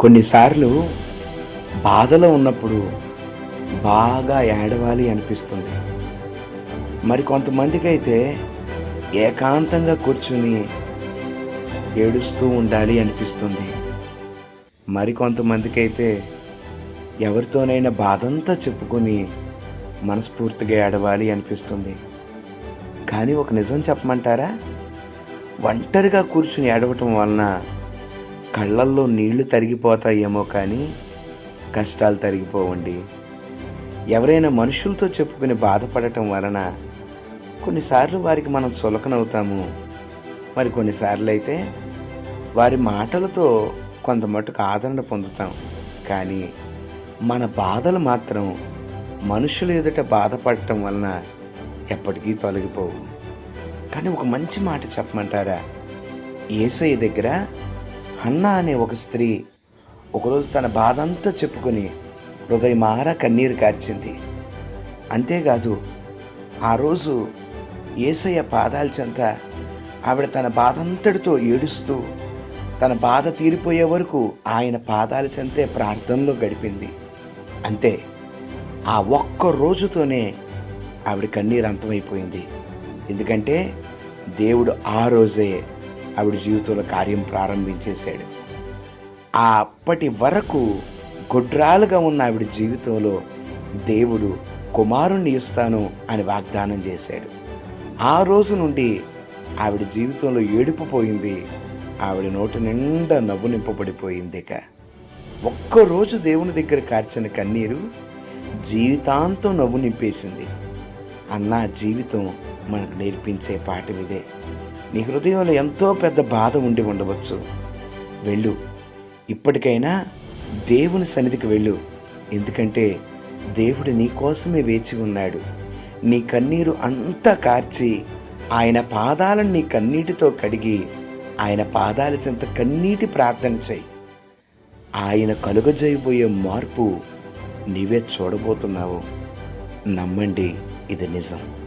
కొన్నిసార్లు బాధలో ఉన్నప్పుడు బాగా ఏడవాలి అనిపిస్తుంది. మరి కొంతమందికి అయితే ఏకాంతంగా కూర్చుని ఏడుస్తూ ఉండాలి అనిపిస్తుంది. మరి కొంతమందికి అయితే ఎవరితోనైనా బాధంతా చెప్పుకొని మనస్ఫూర్తిగా ఏడవాలి అనిపిస్తుంది. కానీ ఒక నిజం చెప్పమంటారా? ఒంటరిగా కూర్చుని ఏడవటం వలన కళ్ళల్లో నీళ్ళు తరిగిపోతాయేమో కానీ కష్టాలు తరిగిపోవండి. ఎవరైనా మనుషులతో చెప్పుకుని బాధపడటం వలన కొన్నిసార్లు వారికి మనం చులకనవుతాము. మరి కొన్నిసార్లు అయితే వారి మాటలతో కొంత మటుకు ఆదరణ పొందుతాం. కానీ మన బాధలు మాత్రం మనుషులు ఎదుట బాధపడటం వలన ఎప్పటికీ తొలగిపోవు. కానీ ఒక మంచి మాట చెప్పమంటారా? ఏసఐ దగ్గర హన్నా అనే ఒక స్త్రీ ఒకరోజు తన బాధంతా చెప్పుకొని హృదయమార కన్నీరు కార్చింది. అంతేకాదు ఆ రోజు ఏసయ్య పాదాల చెంత ఆవిడ తన బాధంతటితో ఏడుస్తూ తన బాధ తీరిపోయే వరకు ఆయన పాదాల చెంతే ప్రార్థనలో గడిపింది. అంతే ఆ ఒక్క రోజుతోనే ఆవిడ కన్నీరు అంతమైపోయింది. ఎందుకంటే దేవుడు ఆ రోజే ఆవిడ జీవితంలో కార్యం ప్రారంభించేశాడు. ఆ అప్పటి వరకు గొడ్రాలుగా ఉన్న ఆవిడ జీవితంలో దేవుడు కుమారుణ్ణి ఇస్తాను అని వాగ్దానం చేశాడు. ఆ రోజు నుండి ఆవిడ జీవితంలో ఏడుపు పోయింది. ఆవిడ నోటి నిండా నవ్వు నింపబడిపోయింది ఇక. ఒక్కరోజు దేవుని దగ్గర కార్చిన కన్నీరు జీవితాంతం నవ్వు నింపేసింది. అన్న జీవితం మనకు నేర్పించే పాఠం ఇదే. నీ హృదయంలో ఎంతో పెద్ద బాధ ఉండి ఉండవచ్చు. వెళ్ళు. ఇప్పటికైనా దేవుని సన్నిధికి వెళ్ళు. ఎందుకంటే దేవుడు నీ కోసమే వేచి ఉన్నాడు. నీ కన్నీరు అంతా కార్చి ఆయన పాదాలను నీ కన్నీటితో కడిగి ఆయన పాదాల చెంత కన్నీటి ప్రార్థన చేయి. ఆయన కలుగజేయబోయే మార్పు నీవే చూడబోతున్నావు. నమ్మండి ఇది నిజం.